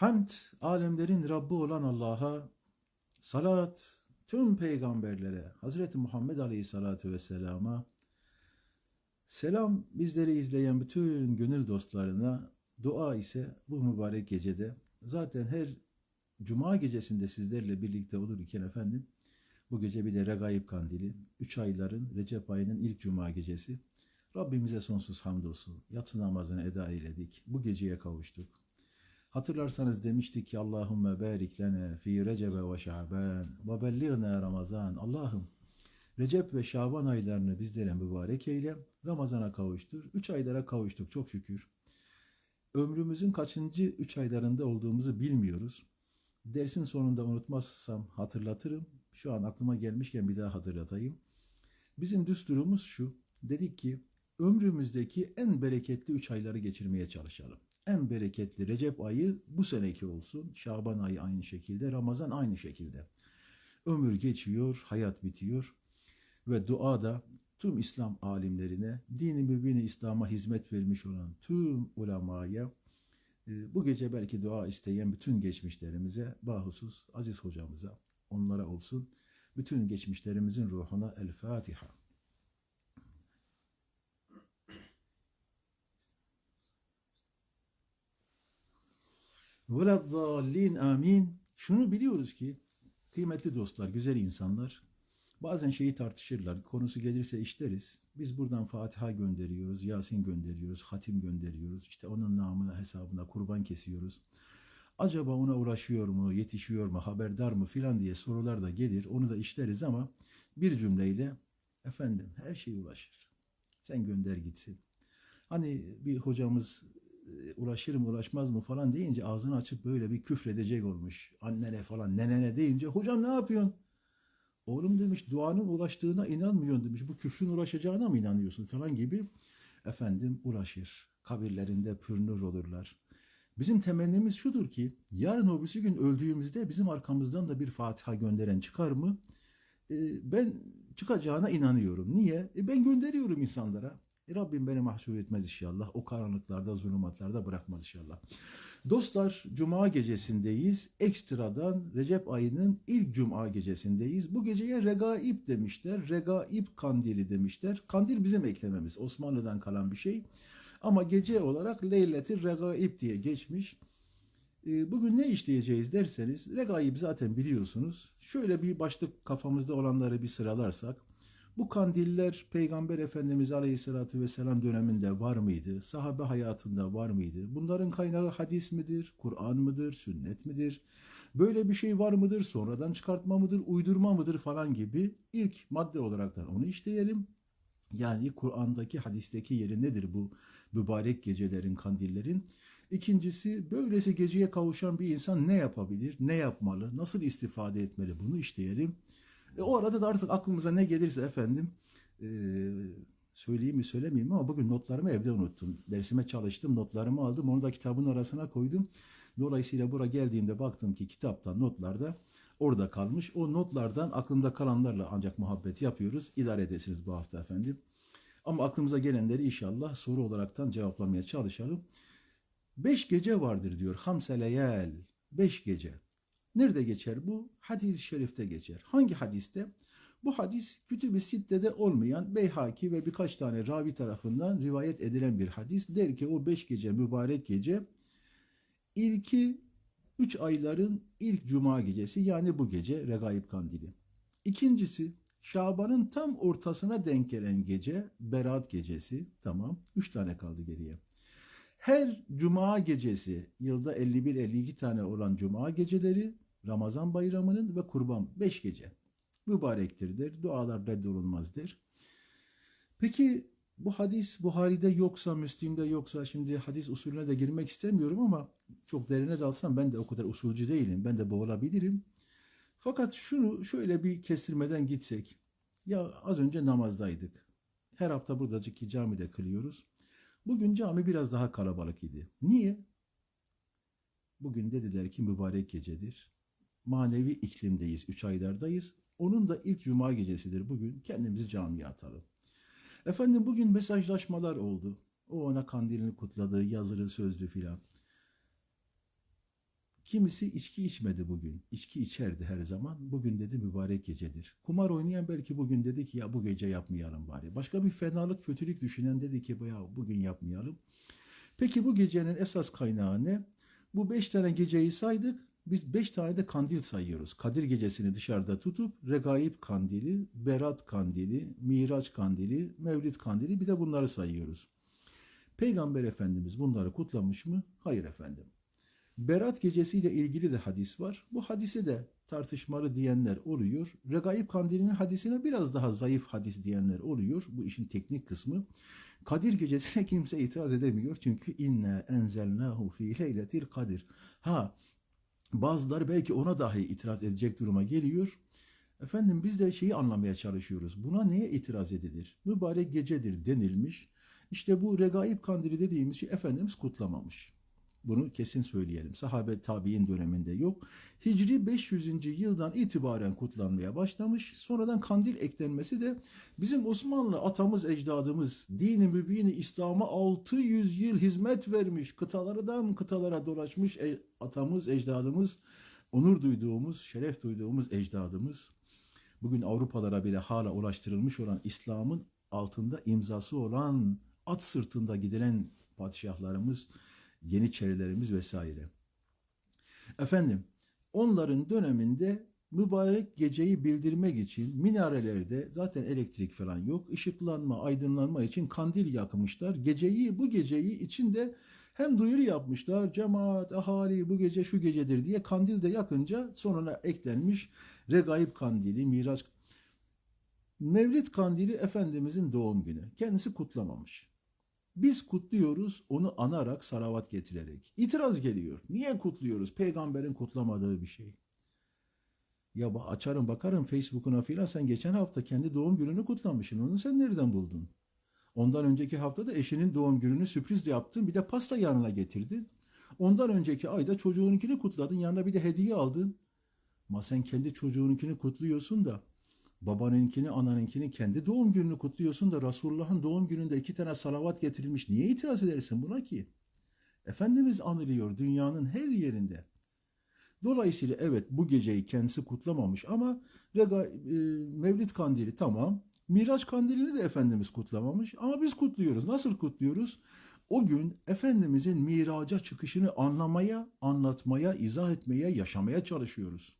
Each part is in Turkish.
Hamd alemlerin Rabbi olan Allah'a, salat tüm peygamberlere, Hazreti Muhammed Aleyhisselatü Vesselam'a, selam bizleri izleyen bütün gönül dostlarına, dua ise bu mübarek gecede zaten her cuma gecesinde sizlerle birlikte olurken efendim bu gece bir de Regaib Kandili, 3 ayların Recep ayının ilk cuma gecesi. Rabbimize sonsuz hamdolsun. Yatsı namazını eda eyledik. Bu geceye kavuştuk. Hatırlarsanız demiştik ki Allahümme barik lene fi Recebe ve Şaban ve belliğna Ramazan. Allah'ım Recep ve Şaban aylarını bizlere mübarek eyle. Ramazana kavuştur. Üç aylara kavuştuk çok şükür. Ömrümüzün kaçıncı üç aylarında olduğumuzu bilmiyoruz. Dersin sonunda unutmazsam hatırlatırım. Şu an aklıma gelmişken bir daha hatırlatayım. Bizim düsturumuz şu. Dedik ki ömrümüzdeki en bereketli üç ayları geçirmeye çalışalım. En bereketli Recep ayı bu seneki olsun. Şaban ayı aynı şekilde, Ramazan aynı şekilde. Ömür geçiyor, hayat bitiyor ve duada tüm İslam alimlerine, dini mübini İslam'a hizmet vermiş olan tüm ulemaya, e, bu gece belki dua isteyen bütün geçmişlerimize, bahusus aziz hocamıza, onlara olsun. Bütün geçmişlerimizin ruhuna El Fatiha. Veleddallin amin. Şunu biliyoruz ki kıymetli dostlar, güzel insanlar bazen şeyi tartışırlar. Konusu gelirse işleriz. Biz buradan Fatiha gönderiyoruz, Yasin gönderiyoruz, hatim gönderiyoruz. İşte onun namına hesabına kurban kesiyoruz. Acaba ona uğraşıyor mu, yetişiyor mu, haberdar mı filan diye sorular da gelir. Onu da işleriz ama bir cümleyle efendim her şey ulaşır. Sen gönder gitsin. Hani bir hocamız ulaşır mı ulaşmaz mı falan deyince ağzını açıp böyle bir küfredecek olmuş. Annene falan nenene deyince hocam ne yapıyorsun? Oğlum demiş duanın ulaştığına inanmıyorsun demiş. Bu küfrün ulaşacağına mı inanıyorsun falan gibi. Efendim ulaşır. Kabirlerinde pürnür olurlar. Bizim temennimiz şudur ki yarın öbürsü gün öldüğümüzde bizim arkamızdan da bir Fatiha gönderen çıkar mı? Ee, ben çıkacağına inanıyorum. Niye? E ben gönderiyorum insanlara. E Rabbim beni mahsur etmez inşallah. O karanlıklarda, zulümatlarda bırakmaz inşallah. Dostlar, Cuma gecesindeyiz. Ekstradan Recep ayının ilk Cuma gecesindeyiz. Bu geceye regaib demişler. Regaib kandili demişler. Kandil bizim eklememiz. Osmanlı'dan kalan bir şey. Ama gece olarak Leyleti Regaib diye geçmiş. E, Bugün ne işleyeceğiz derseniz, regaib zaten biliyorsunuz. Şöyle bir başlık kafamızda olanları bir sıralarsak, bu kandiller Peygamber Efendimiz Aleyhisselatü Vesselam döneminde var mıydı? Sahabe hayatında var mıydı? Bunların kaynağı hadis midir? Kur'an mıdır? Sünnet midir? Böyle bir şey var mıdır? Sonradan çıkartma mıdır? Uydurma mıdır? Falan gibi ilk madde olaraktan onu işleyelim. Yani Kur'an'daki, hadisteki yeri nedir bu mübarek gecelerin, kandillerin? İkincisi, böylesi geceye kavuşan bir insan ne yapabilir, ne yapmalı, nasıl istifade etmeli bunu işleyelim. E, o arada da artık aklımıza ne gelirse efendim, e, söyleyeyim mi söylemeyeyim mi ama bugün notlarımı evde unuttum. Dersime çalıştım, notlarımı aldım, onu da kitabın arasına koydum. Dolayısıyla buraya geldiğimde baktım ki kitaptan, notlarda orada kalmış. O notlardan aklımda kalanlarla ancak muhabbet yapıyoruz. İdare edesiniz bu hafta efendim. Ama aklımıza gelenleri inşallah soru olaraktan cevaplamaya çalışalım. Beş gece vardır diyor. Hamse leyal. Beş gece. Nerede geçer bu? Hadis-i şerifte geçer. Hangi hadiste? Bu hadis Kütüb-i Sitte'de olmayan Beyhaki ve birkaç tane ravi tarafından rivayet edilen bir hadis. Der ki o beş gece mübarek gece ilki üç ayların ilk cuma gecesi yani bu gece Regaib Kandili. İkincisi Şaban'ın tam ortasına denk gelen gece Berat gecesi. Tamam. Üç tane kaldı geriye. Her cuma gecesi yılda 51-52 tane olan cuma geceleri Ramazan bayramının ve kurban 5 gece mübarektir der. Dualar reddolunmaz der. Peki bu hadis Buhari'de yoksa, Müslim'de yoksa şimdi hadis usulüne de girmek istemiyorum ama çok derine dalsam ben de o kadar usulcü değilim. Ben de boğulabilirim. Fakat şunu şöyle bir kestirmeden gitsek. Ya az önce namazdaydık. Her hafta buradaki camide kılıyoruz. Bugün cami biraz daha kalabalık idi. Niye? Bugün dediler ki mübarek gecedir. Manevi iklimdeyiz, üç aylardayız. Onun da ilk cuma gecesidir bugün. Kendimizi camiye atalım. Efendim bugün mesajlaşmalar oldu. O ona kandilini kutladı, yazılı sözlü filan. Kimisi içki içmedi bugün. İçki içerdi her zaman. Bugün dedi mübarek gecedir. Kumar oynayan belki bugün dedi ki ya bu gece yapmayalım bari. Başka bir fenalık, kötülük düşünen dedi ki ya bugün yapmayalım. Peki bu gecenin esas kaynağı ne? Bu beş tane geceyi saydık. Biz beş tane de kandil sayıyoruz. Kadir gecesini dışarıda tutup Regaib kandili, Berat kandili, Miraç kandili, Mevlid kandili bir de bunları sayıyoruz. Peygamber Efendimiz bunları kutlamış mı? Hayır efendim. Berat gecesiyle ilgili de hadis var. Bu hadise de tartışmalı diyenler oluyor. Regaib kandilinin hadisine biraz daha zayıf hadis diyenler oluyor. Bu işin teknik kısmı. Kadir gecesine kimse itiraz edemiyor. Çünkü inne enzelnahu fi leyletil kadir. Ha bazıları belki ona dahi itiraz edecek duruma geliyor. Efendim biz de şeyi anlamaya çalışıyoruz. Buna neye itiraz edilir? Mübarek gecedir denilmiş. İşte bu regaib kandili dediğimiz şey Efendimiz kutlamamış. Bunu kesin söyleyelim. Sahabe tabi'in döneminde yok. Hicri 500. yıldan itibaren kutlanmaya başlamış. Sonradan kandil eklenmesi de bizim Osmanlı atamız ecdadımız dini mübini İslam'a 600 yıl hizmet vermiş. Kıtalardan kıtalara dolaşmış e- atamız ecdadımız onur duyduğumuz, şeref duyduğumuz ecdadımız bugün Avrupalara bile hala ulaştırılmış olan İslam'ın altında imzası olan at sırtında gidilen padişahlarımız Yeniçerilerimiz vesaire. Efendim, onların döneminde mübarek geceyi bildirmek için minarelerde zaten elektrik falan yok. ışıklanma, aydınlanma için kandil yakmışlar. Geceyi, bu geceyi içinde hem duyuru yapmışlar. Cemaat, ahali bu gece şu gecedir diye kandil de yakınca sonuna eklenmiş regaib kandili, miraç Mevlid kandili Efendimizin doğum günü. Kendisi kutlamamış. Biz kutluyoruz onu anarak salavat getirerek. İtiraz geliyor. Niye kutluyoruz? Peygamberin kutlamadığı bir şey. Ya açarım bakarım Facebook'una filan sen geçen hafta kendi doğum gününü kutlamışsın. Onu sen nereden buldun? Ondan önceki haftada eşinin doğum gününü sürpriz yaptın. Bir de pasta yanına getirdin. Ondan önceki ayda çocuğununkini kutladın. Yanına bir de hediye aldın. Ama sen kendi çocuğununkini kutluyorsun da babanınkini, ananınkini kendi doğum gününü kutluyorsun da Resulullah'ın doğum gününde iki tane salavat getirilmiş. Niye itiraz edersin buna ki? Efendimiz anılıyor dünyanın her yerinde. Dolayısıyla evet bu geceyi kendisi kutlamamış ama Rega, e, Mevlid kandili tamam. Miraç kandilini de Efendimiz kutlamamış ama biz kutluyoruz. Nasıl kutluyoruz? O gün Efendimizin miraca çıkışını anlamaya, anlatmaya, izah etmeye, yaşamaya çalışıyoruz.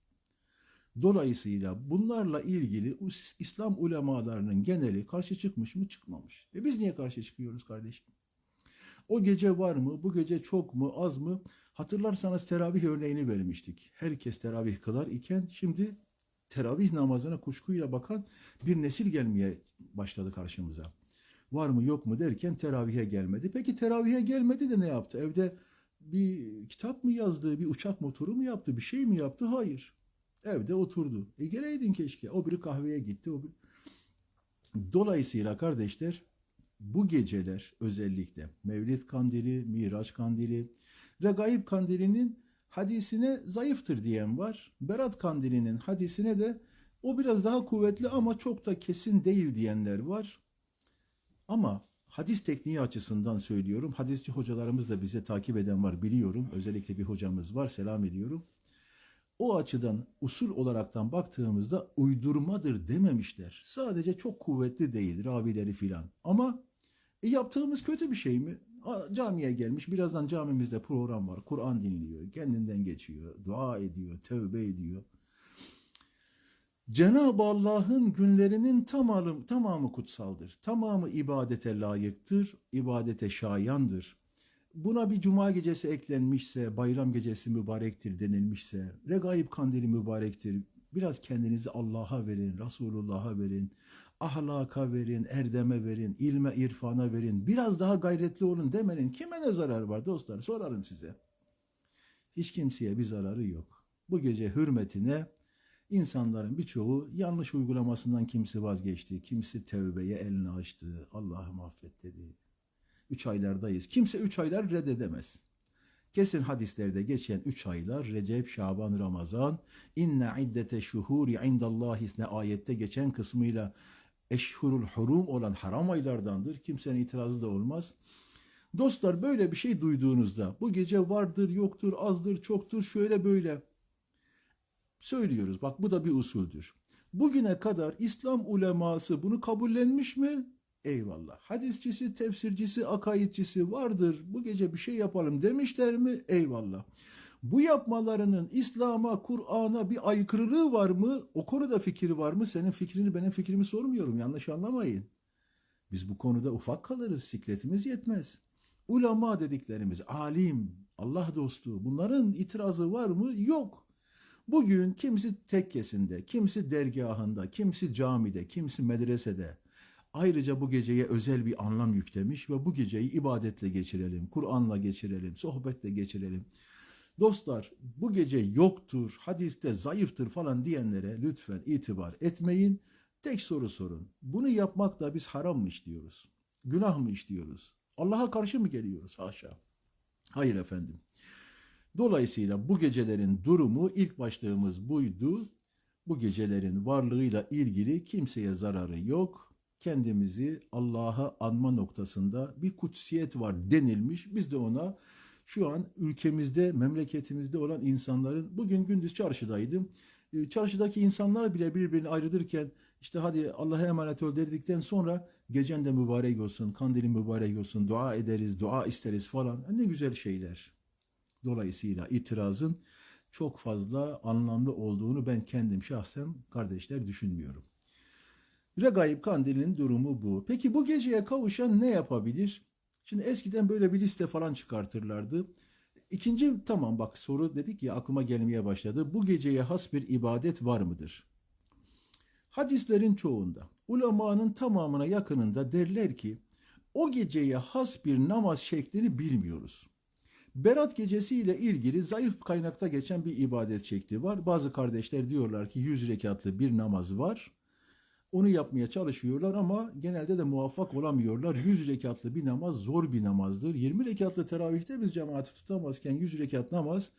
Dolayısıyla bunlarla ilgili İslam ulemalarının geneli karşı çıkmış mı çıkmamış. E biz niye karşı çıkıyoruz kardeşim? O gece var mı? Bu gece çok mu? Az mı? Hatırlarsanız teravih örneğini vermiştik. Herkes teravih kılar iken şimdi teravih namazına kuşkuyla bakan bir nesil gelmeye başladı karşımıza. Var mı yok mu derken teravihe gelmedi. Peki teravihe gelmedi de ne yaptı? Evde bir kitap mı yazdı, bir uçak motoru mu yaptı, bir şey mi yaptı? Hayır. Evde oturdu. E geleydin keşke. O biri kahveye gitti. O biri... Dolayısıyla kardeşler bu geceler özellikle Mevlid kandili, Miraç kandili, Regaib kandilinin hadisine zayıftır diyen var. Berat kandilinin hadisine de o biraz daha kuvvetli ama çok da kesin değil diyenler var. Ama hadis tekniği açısından söylüyorum. Hadisçi hocalarımız da bize takip eden var biliyorum. Özellikle bir hocamız var selam ediyorum. O açıdan usul olaraktan baktığımızda uydurmadır dememişler. Sadece çok kuvvetli değil ravileri filan. Ama e, yaptığımız kötü bir şey mi? A, Camiye gelmiş birazdan camimizde program var. Kur'an dinliyor, kendinden geçiyor, dua ediyor, tövbe ediyor. Cenab-ı Allah'ın günlerinin tamamı, tamamı kutsaldır. Tamamı ibadete layıktır, ibadete şayandır. Buna bir cuma gecesi eklenmişse, bayram gecesi mübarektir denilmişse, regaib kandili mübarektir. Biraz kendinizi Allah'a verin, Resulullah'a verin, ahlaka verin, erdeme verin, ilme, irfana verin. Biraz daha gayretli olun demenin kime ne zararı var dostlar? Sorarım size. Hiç kimseye bir zararı yok. Bu gece hürmetine insanların birçoğu yanlış uygulamasından kimisi vazgeçti, kimisi tevbeye elini açtı, Allah'ım affet dedi. Üç aylardayız. Kimse üç aylar reddedemez. Kesin hadislerde geçen üç aylar Recep, Şaban, Ramazan inne iddete şuhuri indallahi ne ayette geçen kısmıyla eşhurul hurum olan haram aylardandır. Kimsenin itirazı da olmaz. Dostlar böyle bir şey duyduğunuzda bu gece vardır, yoktur, azdır, çoktur, şöyle böyle söylüyoruz. Bak bu da bir usuldür. Bugüne kadar İslam uleması bunu kabullenmiş mi? Eyvallah. Hadisçisi, tefsircisi, akaidçisi vardır. Bu gece bir şey yapalım demişler mi? Eyvallah. Bu yapmalarının İslam'a, Kur'an'a bir aykırılığı var mı? O konuda fikri var mı? Senin fikrini, benim fikrimi sormuyorum. Yanlış anlamayın. Biz bu konuda ufak kalırız. Sikletimiz yetmez. Ulema dediklerimiz, alim, Allah dostu bunların itirazı var mı? Yok. Bugün kimisi tekkesinde, kimisi dergahında, kimisi camide, kimisi medresede. Ayrıca bu geceye özel bir anlam yüklemiş ve bu geceyi ibadetle geçirelim, Kur'an'la geçirelim, sohbetle geçirelim. Dostlar bu gece yoktur, hadiste zayıftır falan diyenlere lütfen itibar etmeyin. Tek soru sorun. Bunu yapmakla biz haram mı işliyoruz? Günah mı işliyoruz? Allah'a karşı mı geliyoruz? Haşa. Hayır efendim. Dolayısıyla bu gecelerin durumu ilk başlığımız buydu. Bu gecelerin varlığıyla ilgili kimseye zararı yok. Kendimizi Allah'a anma noktasında bir kutsiyet var denilmiş. Biz de ona şu an ülkemizde, memleketimizde olan insanların bugün gündüz çarşıdaydım. Ee, Çarşıdaki insanlar bile birbirini ayrılırken işte hadi Allah'a emanet ol dedikten sonra gecen de mübarek olsun, kandilin mübarek olsun, dua ederiz, dua isteriz falan. Ne güzel şeyler. Dolayısıyla itirazın çok fazla anlamlı olduğunu ben kendim şahsen kardeşler düşünmüyorum. Regaib Kandili'nin durumu bu. Peki bu geceye kavuşan ne yapabilir? Şimdi eskiden böyle bir liste falan çıkartırlardı. İkinci tamam bak soru dedik ya aklıma gelmeye başladı. Bu geceye has bir ibadet var mıdır? Hadislerin çoğunda, ulemanın tamamına yakınında derler ki o geceye has bir namaz şeklini bilmiyoruz. Berat gecesi ile ilgili zayıf kaynakta geçen bir ibadet şekli var. Bazı kardeşler diyorlar ki 100 rekatlı bir namaz var. Onu yapmaya çalışıyorlar ama genelde de muvaffak olamıyorlar. 100 rekatlı bir namaz zor bir namazdır. 20 rekatlı teravihte biz cemaati tutamazken 100 rekat namaz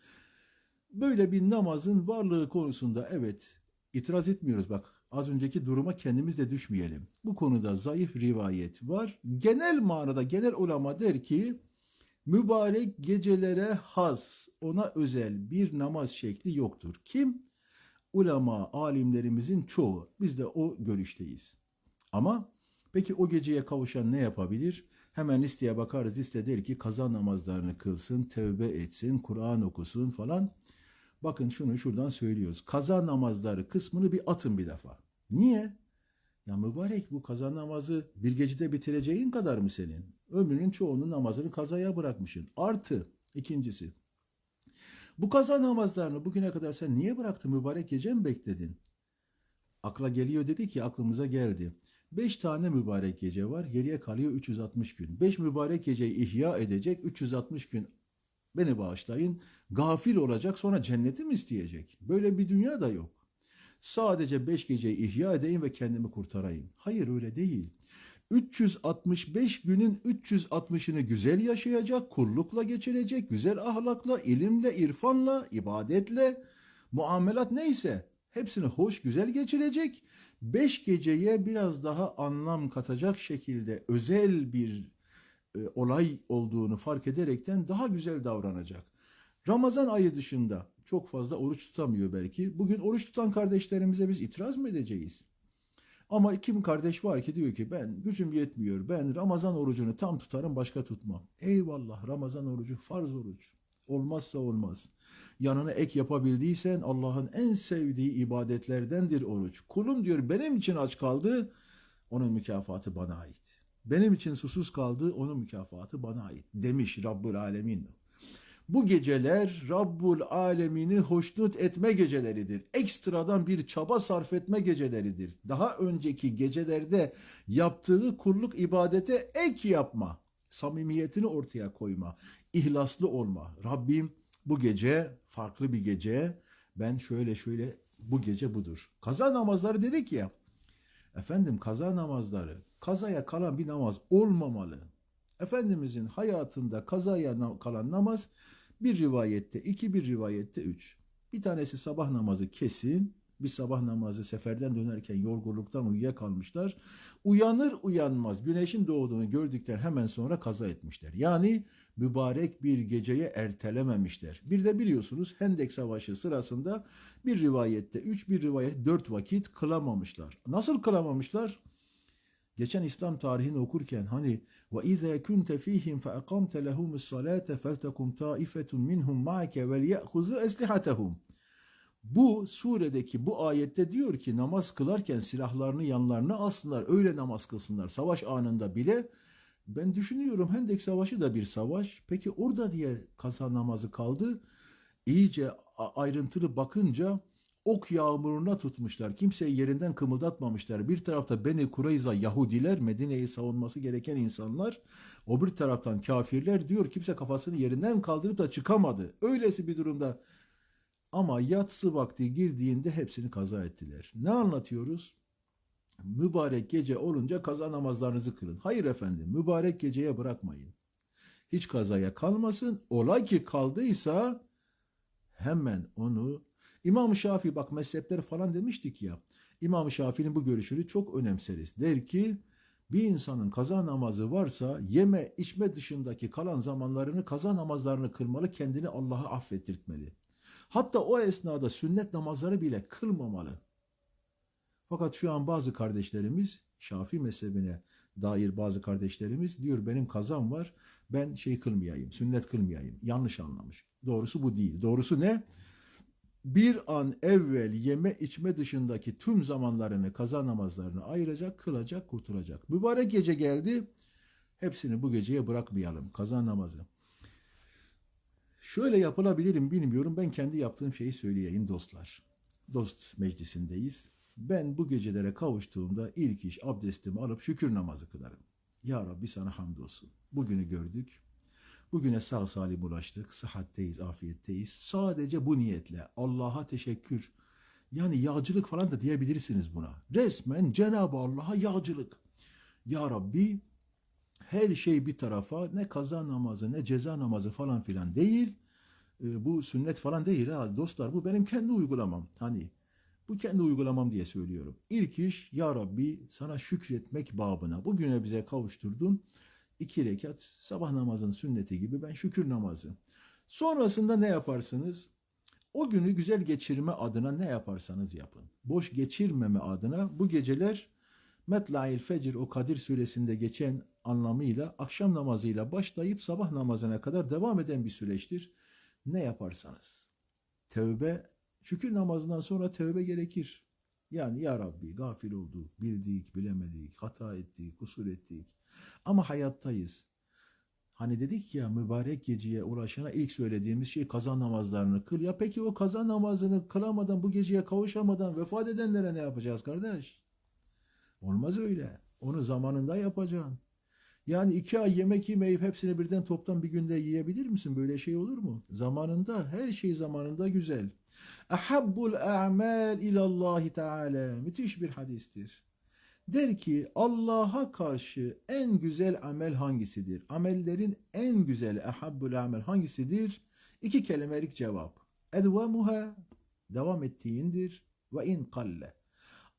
böyle bir namazın varlığı konusunda evet itiraz etmiyoruz bak az önceki duruma kendimiz de düşmeyelim. Bu konuda zayıf rivayet var. Genel manada genel ulema der ki mübarek gecelere has ona özel bir namaz şekli yoktur. Kim? Ulema, alimlerimizin çoğu. Biz de o görüşteyiz. Ama peki o geceye kavuşan ne yapabilir? Hemen listeye bakarız. Liste der ki kaza namazlarını kılsın, tevbe etsin, Kur'an okusun falan. Bakın şunu şuradan söylüyoruz. Kaza namazları kısmını bir atın bir defa. Niye? Ya mübarek bu kaza namazı bir gecede bitireceğin kadar mı senin? Ömrünün çoğunu namazını kazaya bırakmışsın. Artı ikincisi. Bu kaza namazlarını bugüne kadar sen niye bıraktın mübarek gece mi bekledin? Akla geliyor dedi ki aklımıza geldi. Beş tane mübarek gece var geriye kalıyor 360 gün. Beş mübarek geceyi ihya edecek 360 gün beni bağışlayın gafil olacak sonra cenneti mi isteyecek? Böyle bir dünya da yok. Sadece beş geceyi ihya edeyim ve kendimi kurtarayım. Hayır öyle değil. 365 günün 360'ını güzel yaşayacak, kullukla geçirecek, güzel ahlakla, ilimle, irfanla, ibadetle, muamelat neyse hepsini hoş güzel geçirecek. 5 geceye biraz daha anlam katacak şekilde özel bir e, olay olduğunu fark ederekten daha güzel davranacak. Ramazan ayı dışında çok fazla oruç tutamıyor belki. Bugün oruç tutan kardeşlerimize biz itiraz mı edeceğiz? Ama kim kardeş var ki diyor ki ben gücüm yetmiyor. Ben Ramazan orucunu tam tutarım başka tutmam. Eyvallah Ramazan orucu farz oruç. Olmazsa olmaz. Yanına ek yapabildiysen Allah'ın en sevdiği ibadetlerdendir oruç. Kulum diyor benim için aç kaldı. Onun mükafatı bana ait. Benim için susuz kaldı. Onun mükafatı bana ait. Demiş Rabbül Alemin. Bu geceler Rabbul Alemini hoşnut etme geceleridir. Ekstradan bir çaba sarf etme geceleridir. Daha önceki gecelerde yaptığı kulluk ibadete ek yapma. Samimiyetini ortaya koyma. ihlaslı olma. Rabbim bu gece farklı bir gece. Ben şöyle şöyle bu gece budur. Kaza namazları dedik ya. Efendim kaza namazları kazaya kalan bir namaz olmamalı. Efendimizin hayatında kazaya kalan namaz bir rivayette iki, bir rivayette üç. Bir tanesi sabah namazı kesin, Bir sabah namazı seferden dönerken yorgunluktan uyuyakalmışlar. Uyanır uyanmaz güneşin doğduğunu gördükten hemen sonra kaza etmişler. Yani mübarek bir geceye ertelememişler. Bir de biliyorsunuz Hendek Savaşı sırasında bir rivayette üç bir rivayet dört vakit kılamamışlar. Nasıl kılamamışlar? Geçen İslam tarihini okurken hani ve izâ kunte fîhim fe ekamte lehumus salâte feltekum taifetun minhum ma'ake vel ye'huzu eslihatehum. Bu suredeki bu ayette diyor ki namaz kılarken silahlarını yanlarına alsınlar. Öyle namaz kılsınlar. Savaş anında bile ben düşünüyorum Hendek Savaşı da bir savaş. Peki orada diye kaza namazı kaldı. İyice ayrıntılı bakınca ok yağmuruna tutmuşlar. Kimseyi yerinden kımıldatmamışlar. Bir tarafta Beni Kureyza Yahudiler, Medine'yi savunması gereken insanlar. O bir taraftan kafirler diyor kimse kafasını yerinden kaldırıp da çıkamadı. Öylesi bir durumda ama yatsı vakti girdiğinde hepsini kaza ettiler. Ne anlatıyoruz? Mübarek gece olunca kaza namazlarınızı kılın. Hayır efendim, mübarek geceye bırakmayın. Hiç kazaya kalmasın. Ola ki kaldıysa hemen onu İmam Şafii bak mezhepleri falan demiştik ya. İmam Şafii'nin bu görüşünü çok önemseriz. Der ki bir insanın kaza namazı varsa yeme içme dışındaki kalan zamanlarını kaza namazlarını kılmalı kendini Allah'a affettirtmeli. Hatta o esnada sünnet namazları bile kılmamalı. Fakat şu an bazı kardeşlerimiz Şafii mezhebine dair bazı kardeşlerimiz diyor benim kazam var ben şey kılmayayım sünnet kılmayayım. Yanlış anlamış. Doğrusu bu değil. Doğrusu ne? Bir an evvel yeme içme dışındaki tüm zamanlarını kaza namazlarını ayıracak, kılacak, kurtulacak. Mübarek gece geldi. Hepsini bu geceye bırakmayalım. Kaza namazı. Şöyle yapılabilir mi bilmiyorum. Ben kendi yaptığım şeyi söyleyeyim dostlar. Dost meclisindeyiz. Ben bu gecelere kavuştuğumda ilk iş abdestimi alıp şükür namazı kılarım. Ya Rabbi sana hamdolsun. Bugünü gördük. Bugüne sağ salim ulaştık. Sıhhatteyiz, afiyetteyiz. Sadece bu niyetle Allah'a teşekkür. Yani yağcılık falan da diyebilirsiniz buna. Resmen Cenab-ı Allah'a yağcılık. Ya Rabbi her şey bir tarafa ne kaza namazı ne ceza namazı falan filan değil. Ee, bu sünnet falan değil ha dostlar bu benim kendi uygulamam. Hani bu kendi uygulamam diye söylüyorum. İlk iş ya Rabbi sana şükretmek babına. Bugüne bize kavuşturdun. İki rekat sabah namazının sünneti gibi ben şükür namazı. Sonrasında ne yaparsınız? O günü güzel geçirme adına ne yaparsanız yapın. Boş geçirmeme adına bu geceler Metla'il Fecr o Kadir suresinde geçen anlamıyla akşam namazıyla başlayıp sabah namazına kadar devam eden bir süreçtir. Ne yaparsanız. Tevbe, şükür namazından sonra tevbe gerekir. Yani ya Rabbi gafil olduk, bildik, bilemedik, hata ettik, kusur ettik. Ama hayattayız. Hani dedik ya mübarek geceye ulaşana ilk söylediğimiz şey kaza namazlarını kıl. Ya peki o kaza namazını kılamadan bu geceye kavuşamadan vefat edenlere ne yapacağız kardeş? Olmaz öyle. Onu zamanında yapacaksın. Yani iki ay yemek yemeyip hepsini birden toptan bir günde yiyebilir misin? Böyle şey olur mu? Zamanında, her şey zamanında güzel. Ahabbul a'mal ilallahi teala. Müthiş bir hadistir. Der ki Allah'a karşı en güzel amel hangisidir? Amellerin en güzeli ahabbul amel hangisidir? İki kelimelik cevap. Edvamuha devam ettiğindir ve in kalle.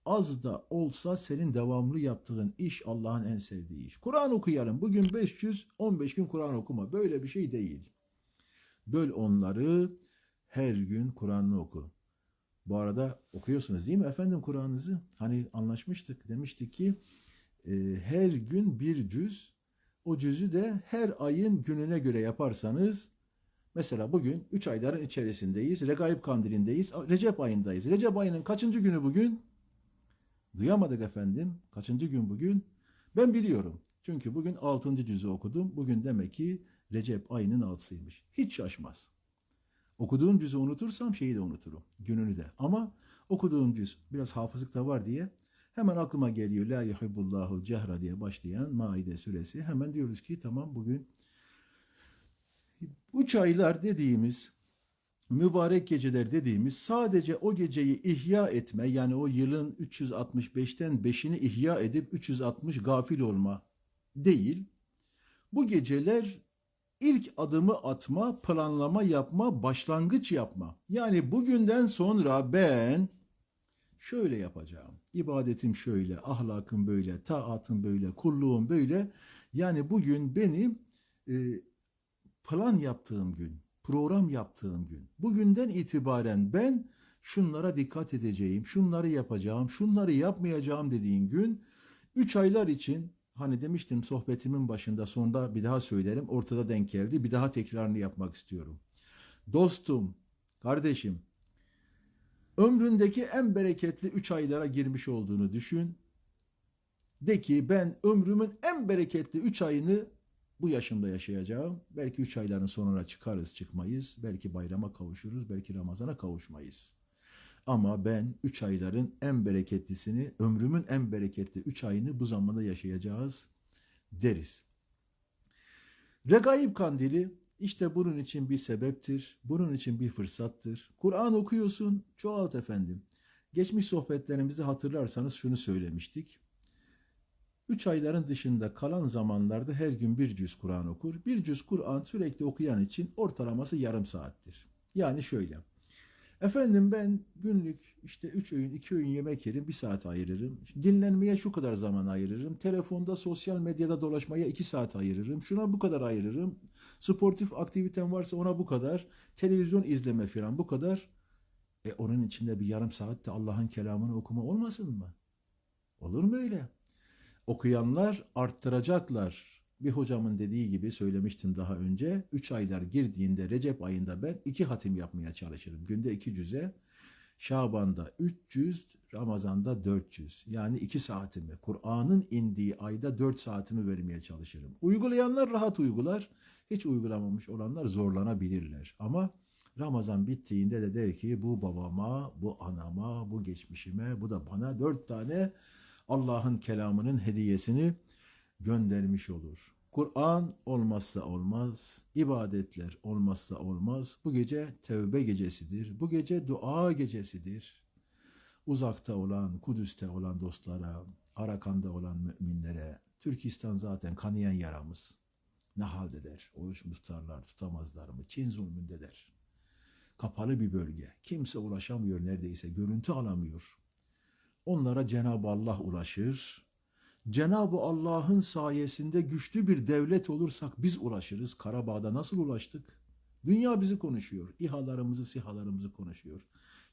Az da olsa senin devamlı yaptığın iş Allah'ın en sevdiği iş. Kur'an okuyalım. Bugün 515 gün Kur'an okuma. Böyle bir şey değil. Böl onları her gün Kur'an'ı oku. Bu arada okuyorsunuz değil mi efendim Kur'an'ınızı? Hani anlaşmıştık. Demiştik ki e, her gün bir cüz. O cüzü de her ayın gününe göre yaparsanız mesela bugün 3 ayların içerisindeyiz. Regaib kandilindeyz. Recep ayındayız. Recep ayının kaçıncı günü bugün? Duyamadık efendim. Kaçıncı gün bugün? Ben biliyorum. Çünkü bugün 6. cüzü okudum. Bugün demek ki Recep ayının altısıymış. Hiç şaşmaz. Okuduğum cüzü unutursam şeyi de unuturum. Gününü de. Ama okuduğum cüz biraz hafızlıkta var diye hemen aklıma geliyor. La yuhibbullahu cehra diye başlayan Maide suresi. Hemen diyoruz ki tamam bugün üç aylar dediğimiz mübarek geceler dediğimiz sadece o geceyi ihya etme yani o yılın 365'ten 5'ini ihya edip 360 gafil olma değil. Bu geceler ilk adımı atma, planlama yapma, başlangıç yapma. Yani bugünden sonra ben şöyle yapacağım. İbadetim şöyle, ahlakım böyle, taatım böyle, kulluğum böyle. Yani bugün benim e, plan yaptığım gün, program yaptığım gün. Bugünden itibaren ben şunlara dikkat edeceğim, şunları yapacağım, şunları yapmayacağım dediğin gün 3 aylar için hani demiştim sohbetimin başında sonunda bir daha söylerim ortada denk geldi bir daha tekrarını yapmak istiyorum. Dostum, kardeşim ömründeki en bereketli 3 aylara girmiş olduğunu düşün. De ki ben ömrümün en bereketli 3 ayını bu yaşımda yaşayacağım. Belki 3 ayların sonuna çıkarız çıkmayız. Belki bayrama kavuşuruz. Belki Ramazan'a kavuşmayız. Ama ben 3 ayların en bereketlisini, ömrümün en bereketli 3 ayını bu zamanda yaşayacağız deriz. Regaib kandili işte bunun için bir sebeptir, bunun için bir fırsattır. Kur'an okuyorsun, çoğalt efendim. Geçmiş sohbetlerimizde hatırlarsanız şunu söylemiştik. Üç ayların dışında kalan zamanlarda her gün bir cüz Kur'an okur. Bir cüz Kur'an sürekli okuyan için ortalaması yarım saattir. Yani şöyle. Efendim ben günlük işte üç öğün, iki öğün yemek yerim, bir saat ayırırım. Dinlenmeye şu kadar zaman ayırırım. Telefonda, sosyal medyada dolaşmaya iki saat ayırırım. Şuna bu kadar ayırırım. Sportif aktivitem varsa ona bu kadar. Televizyon izleme falan bu kadar. E onun içinde bir yarım saatte Allah'ın kelamını okuma olmasın mı? Olur mu öyle? Okuyanlar arttıracaklar. Bir hocamın dediği gibi söylemiştim daha önce. Üç aylar girdiğinde Recep ayında ben iki hatim yapmaya çalışırım. Günde iki cüze. Şaban'da 300, Ramazan'da 400. Yani iki saatimi, Kur'an'ın indiği ayda 4 saatimi vermeye çalışırım. Uygulayanlar rahat uygular. Hiç uygulamamış olanlar zorlanabilirler. Ama Ramazan bittiğinde de der ki bu babama, bu anama, bu geçmişime, bu da bana dört tane Allah'ın kelamının hediyesini göndermiş olur. Kur'an olmazsa olmaz, ibadetler olmazsa olmaz. Bu gece tevbe gecesidir. Bu gece dua gecesidir. Uzakta olan, Kudüs'te olan dostlara, Arakan'da olan müminlere, Türkistan zaten kanayan yaramız. Ne halde der? Oruç tutarlar, tutamazlar mı? Çin zulmünde der. Kapalı bir bölge. Kimse ulaşamıyor neredeyse. Görüntü alamıyor. Onlara Cenab-ı Allah ulaşır. Cenab-ı Allah'ın sayesinde güçlü bir devlet olursak biz ulaşırız. Karabağ'da nasıl ulaştık? Dünya bizi konuşuyor. İHA'larımızı, SİHA'larımızı konuşuyor.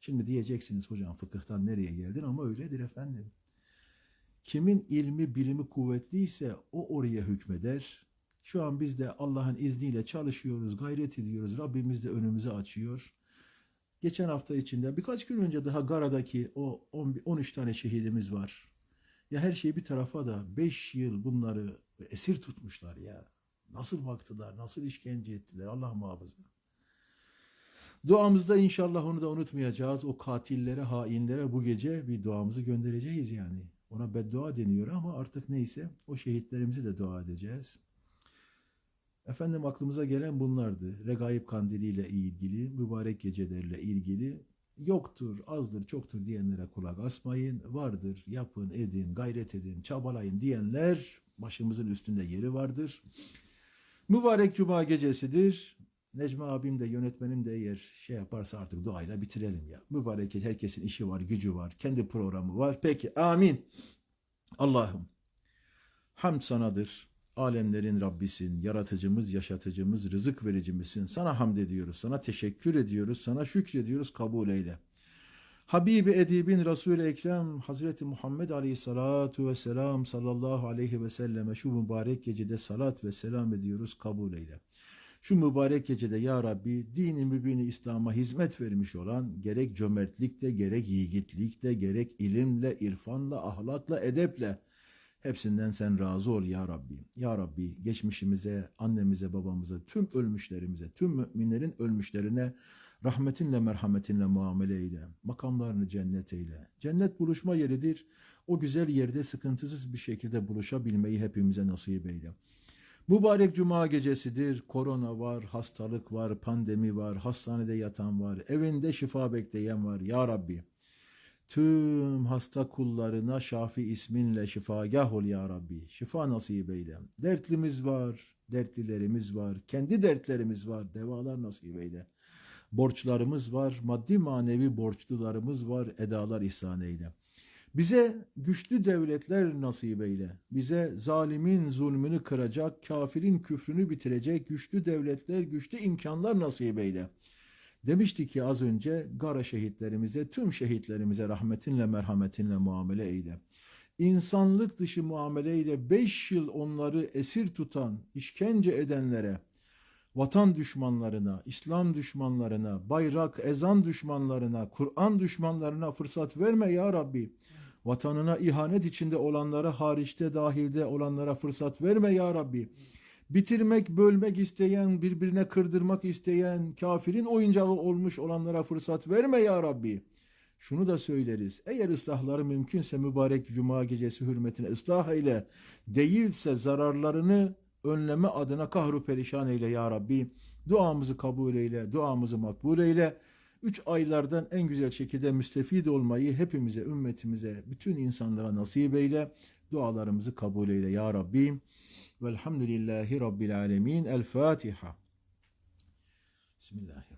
Şimdi diyeceksiniz hocam fıkıhtan nereye geldin ama öyledir efendim. Kimin ilmi, bilimi kuvvetliyse o oraya hükmeder. Şu an biz de Allah'ın izniyle çalışıyoruz, gayret ediyoruz. Rabbimiz de önümüzü açıyor. Geçen hafta içinde birkaç gün önce daha Gara'daki o 11, 13 tane şehidimiz var. Ya her şey bir tarafa da 5 yıl bunları esir tutmuşlar ya. Nasıl baktılar, nasıl işkence ettiler Allah muhafaza. Duamızda inşallah onu da unutmayacağız. O katillere, hainlere bu gece bir duamızı göndereceğiz yani. Ona beddua deniyor ama artık neyse o şehitlerimizi de dua edeceğiz. Efendim aklımıza gelen bunlardı. Regaib kandiliyle ilgili, mübarek gecelerle ilgili yoktur, azdır, çoktur diyenlere kulak asmayın. Vardır, yapın, edin, gayret edin, çabalayın diyenler başımızın üstünde yeri vardır. Mübarek cuma gecesidir. Necmi abim de yönetmenim de eğer şey yaparsa artık duayla bitirelim ya. Mübarek herkesin işi var, gücü var, kendi programı var. Peki amin. Allah'ım hamd sanadır. Alemlerin Rabbisin, yaratıcımız, yaşatıcımız, rızık vericimizsin. Sana hamd ediyoruz, sana teşekkür ediyoruz, sana şükrediyoruz, kabul eyle. Habibi Edibin Resul-i Ekrem Hazreti Muhammed Aleyhissalatu Vesselam sallallahu aleyhi ve selleme şu mübarek gecede salat ve selam ediyoruz, kabul eyle. Şu mübarek gecede ya Rabbi dini mübini İslam'a hizmet vermiş olan gerek cömertlikle, gerek yiğitlikle, gerek ilimle, irfanla, ahlakla, edeple Hepsinden sen razı ol ya Rabbi. Ya Rabbi geçmişimize, annemize, babamıza, tüm ölmüşlerimize, tüm müminlerin ölmüşlerine rahmetinle, merhametinle muamele eyle. Makamlarını cennet eyle. Cennet buluşma yeridir. O güzel yerde sıkıntısız bir şekilde buluşabilmeyi hepimize nasip eyle. Mübarek cuma gecesidir. Korona var, hastalık var, pandemi var, hastanede yatan var, evinde şifa bekleyen var. Ya Rabbi Tüm hasta kullarına Şafi isminle şifagah ol ya Rabbi. Şifa nasip eyle. Dertlimiz var, dertlilerimiz var, kendi dertlerimiz var. Devalar nasip eyle. borçlarımız var, maddi manevi borçlularımız var, edalar ihsan eyle. Bize güçlü devletler nasip eyle. Bize zalimin zulmünü kıracak, kafirin küfrünü bitirecek güçlü devletler, güçlü imkanlar nasip eyle. Demişti ki az önce Gara şehitlerimize, tüm şehitlerimize rahmetinle, merhametinle muamele eyle. İnsanlık dışı muameleyle beş yıl onları esir tutan, işkence edenlere, vatan düşmanlarına, İslam düşmanlarına, bayrak, ezan düşmanlarına, Kur'an düşmanlarına fırsat verme ya Rabbi. Vatanına ihanet içinde olanlara, hariçte, dahilde olanlara fırsat verme ya Rabbi. Bitirmek, bölmek isteyen, birbirine kırdırmak isteyen, kafirin oyuncağı olmuş olanlara fırsat verme ya Rabbi. Şunu da söyleriz. Eğer ıslahları mümkünse mübarek cuma gecesi hürmetine ıslah eyle. Değilse zararlarını önleme adına kahru perişan eyle ya Rabbi. Duamızı kabul eyle, duamızı makbul eyle. Üç aylardan en güzel şekilde müstefid olmayı hepimize, ümmetimize, bütün insanlara nasip eyle. Dualarımızı kabul eyle ya Rabbi. Velhamdülillahi Rabbil alemin. El Fatiha. Bismillahirrahmanirrahim.